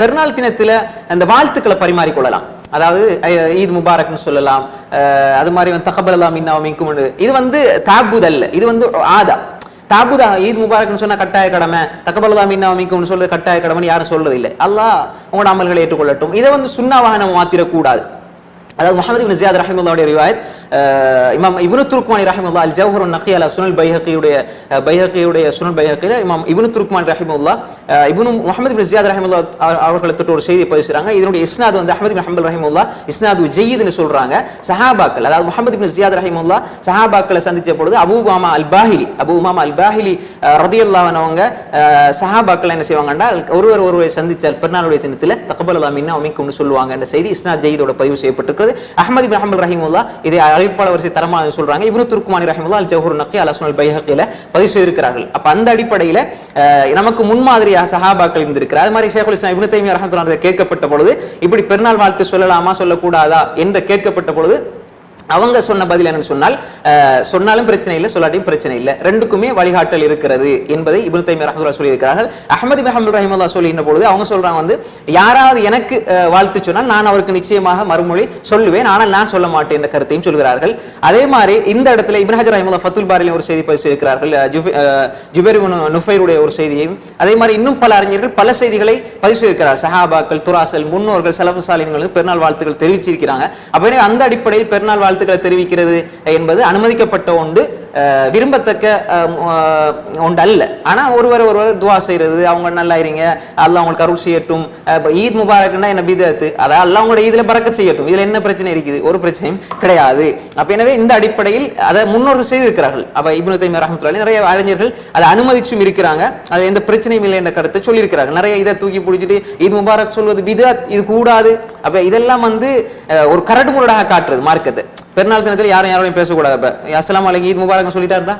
பெருநாள் தினத்துல அந்த வாழ்த்துக்களை பரிமாறிக்கொள்ளலாம். அதாவது ஈத் முபாரக்னு சொல்லலாம் அது மாதிரி வந்து தகபலலாம் மின்னா மிக்கும் இது வந்து தாபுத் அல்ல. இது வந்து ஆதா. தாபுதா ஈத் முபாரக்னு சொன்னா கட்டாய கடமை தகபலதா மின்னா அமைக்கும்னு சொல்றது கட்டாய கடமைன்னு யாரும் சொல்றது இல்லை அல்லாஹ் உங்களோட அமல்களை ஏற்றுக்கொள்ளட்டும். இதை வந்து சுண்ணாவாக நம்ம மாத்திரக்கூடாது. அதாவது முகமது இப்னு ஜியாத் ரஹிமுல்லாவுடைய ரிவாயத் இமாம் இப்னு துருக்மானி ரஹிமுல்லா அல் ஜவஹர் நக்கி அலா சுனல் பைஹக்கியுடைய பைஹக்கியுடைய சுனல் பைஹக்கில இமாம் இப்னு துருக்மான் ரஹிமுல்லா இவனு முகமது பின் ஜியாத் ரஹிமுல்லா அவர்களை தொட்டு ஒரு செய்தி பேசுறாங்க இதனுடைய இஸ்னாத் வந்து அஹமது பின் ஹம்பல் ரஹிமுல்லா இஸ்னாது ஜெயித்னு சொல்றாங்க. சஹாபாக்கள் அதாவது முகமது பின் ஜியாத் ரஹிமுல்லா சஹாபாக்களை சந்திச்ச பொழுது Abu Umama al Bahili Abu Umama al Bahili ரதியல்லாவனவங்க சஹாபாக்கள் என்ன செய்வாங்கன்னா ஒருவர் ஒருவரை சந்திச்சால் பெருநாளுடைய தினத்தில் தகபல் அலாமின்னு அமைக்கும்னு சொல்லுவாங்க என்ற செய்தி இஸ்னாத் ஜெயிதோட பதிவு செய்யப்பட்டிருக்கிறது. அஹமது பின் ஹம்பல் ரஹிமுல்லா இதை அறிவிப்பாளர் வரிசை தரமாக சொல்றாங்க. இப்னு துருக்குமானி ரஹிமுல்லா அல் ஜஹூர் நக்கி அல் அஸ்மல் பைஹக்கில பதிவு செய்திருக்கிறார்கள். அப்ப அந்த அடிப்படையில நமக்கு முன்மாதிரியாக சஹாபாக்கள் இருந்திருக்கிறார். அது மாதிரி ஷேகுல் இஸ்லாம் இப்னு தைமியா ரஹமத்துல்லாஹி கேட்கப்பட்ட பொழுது இப்படி பெருநாள் வாழ்த்து சொல்லலாமா சொல்லக்கூடாதா என்று கேட்கப்பட்ட பொழுது அவங்க சொன்ன பதில் என்னன்னு சொன்னால் சொன்னாலும் பிரச்சனை இல்லை சொல்லாட்டியும் பிரச்சனை இல்லை. ரெண்டுக்குமே வழிகாட்டல் இருக்கிறது என்பதை இப்னு தைமியா சொல்லி சொல்லியிருக்கிறார்கள் அஹமது பின் ஹம்பல் ரஹிமுல்லா சொல்லுகின்ற பொழுது அவங்க சொல்றாங்க வந்து யாராவது எனக்கு வாழ்த்து சொன்னால் நான் அவருக்கு நிச்சயமாக மறுமொழி சொல்லுவேன். ஆனால் நான் சொல்ல மாட்டேன் என்ற கருத்தையும் சொல்கிறார்கள். அதே மாதிரி இந்த இடத்துல இப்ராஜர் ஹஜர் ரஹிமுல்லா ஃபத்துல் பாரிலையும் ஒரு செய்தி பதிவு செய்திருக்கிறார்கள். ஜுபேர் நுஃபைருடைய ஒரு செய்தியையும். அதே மாதிரி இன்னும் பல அறிஞர்கள் பல செய்திகளை பதிவு செய்திருக்கிறார் சஹாபாக்கள் துராசல் முன்னோர்கள் சலஃபு பெருநாள் வாழ்த்துக்கள் தெரிவிச்சிருக்கிறாங்க. அப்படின்னு அந்த அடிப்படையில் பெருநாள் வாழ்த்துக்களை தெரிவிக்கிறது என்பது அனுமதிக்கப்பட்ட ஒன்று விரும்பத்தக்க ஒன்று அல்ல. ஆனா ஒருவர் ஒருவர் துவா செய்யறது அவங்க நல்லா இருங்க அல்லா அவங்களுக்கு அருள் செய்யட்டும் ஈத் முபாரக்னா என்ன பிதத்து அதாவது அல்லாஹ் உங்களோட பறக்க செய்யட்டும். இதுல என்ன பிரச்சனை இருக்குது? ஒரு பிரச்சனையும் கிடையாது. அப்போ எனவே இந்த அடிப்படையில் அதை முன்னோர்கள் செய்திருக்கிறார்கள். அப்போ இப்னு தைமியா ரஹ்மத்துல்லாஹி நிறைய அறிஞர்கள் அதை அனுமதிச்சும் இருக்கிறாங்க. அது எந்த பிரச்சனையும் இல்லை என்ற கருத்தை சொல்லியிருக்கிறார்கள். நிறைய இதை தூக்கி பிடிச்சிட்டு ஈத் முபாரக் சொல்வது பிதத் இது கூடாது. அப்போ இதெல்லாம் வந்து ஒரு கரடு முரடாக காட்டுறது மார்க்கத்தை. பெருநாள் தினத்தில் யாரும் யாரோடையும் பேசக்கூடாது. அப்ப அஸ்லாம் அலைக்கு ஈத் முபாரக்னு சொல்லிட்டாருடா.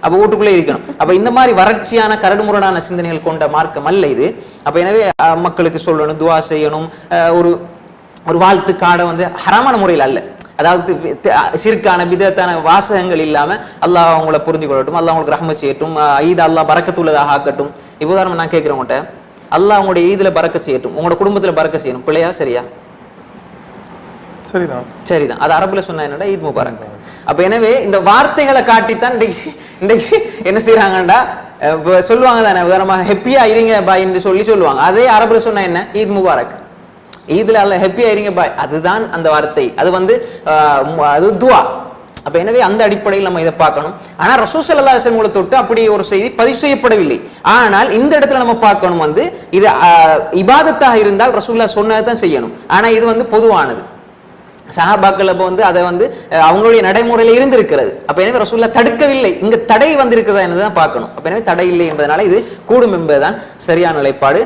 அப்ப வீட்டுக்குள்ளே இருக்கணும். அப்ப இந்த மாதிரி வறட்சியான கரடுமுரடான சிந்தனைகள் கொண்ட மார்க்கம் அல்ல இது. அப்ப எனவே மக்களுக்கு சொல்லணும் துவா செய்யணும். அஹ், ஒரு ஒரு வாழ்த்து காடை வந்து ஹராமான முறையில் அல்ல. அதாவது சிற்கான சிறுக்கான விதத்தான வாசகங்கள் இல்லாம அல்லாஹ் அவங்கள புரிஞ்சு கொள்ளட்டும். அல்லாஹ் அவங்களுக்கு ரஹம செய்யட்டும். ஈத் அல்லாஹ் பறக்கத்துள்ளதாக ஆக்கட்டும். இப்போ நான் கேட்கிறேன் அல்லாஹ் அவங்களுடைய ஈதுல பறக்க செய்யட்டும். உங்களோட குடும்பத்துல பறக்க செய்யணும். பிள்ளையா சரியா? சரிதான். சரிதான். அது அரபுல சொன்னா என்னடா ஈத் முபாரக். அப்ப எனவே இந்த வார்த்தைகளை காட்டித்தான் இன்றைக்கு இன்றைக்கு என்ன செய்யறாங்கடா சொல்லுவாங்க தானே உதாரணமா ஹெப்பியா இருங்க பாய் என்று சொல்லி சொல்லுவாங்க. அதே அரபுல சொன்னா என்ன? ஈத் முபாரக். ஈத்ல அல்ல ஹெப்பியா இருங்க பாய். அதுதான் அந்த வார்த்தை. அது வந்து ஆஹ், அது துவா. அப்ப எனவே அந்த அடிப்படையில் நம்ம இதை பார்க்கணும். ஆனா ரசூல் ஸல்லல்லாஹு அலைஹி தொட்டு அப்படி ஒரு செய்தி பதிவு செய்யப்படவில்லை. ஆனால் இந்த இடத்துல நம்ம பார்க்கணும் வந்து இது இபாதத்தாக இருந்தால் ரசூல்லா சொன்னதை தான் செய்யணும். ஆனா இது வந்து பொதுவானது. சஹாபாக்கள் அப்போ வந்து அதை வந்து அவங்களுடைய நடைமுறையில் இருந்திருக்கிறது. அப்போ எனவே ரசூல்லா தடுக்கவில்லை. இங்க தடை வந்திருக்கிறதா என்னதான் பார்க்கணும். அப்போ எனவே தடை இல்லை என்பதனால இது கூடும் என்பதுதான் சரியான நிலைப்பாடு.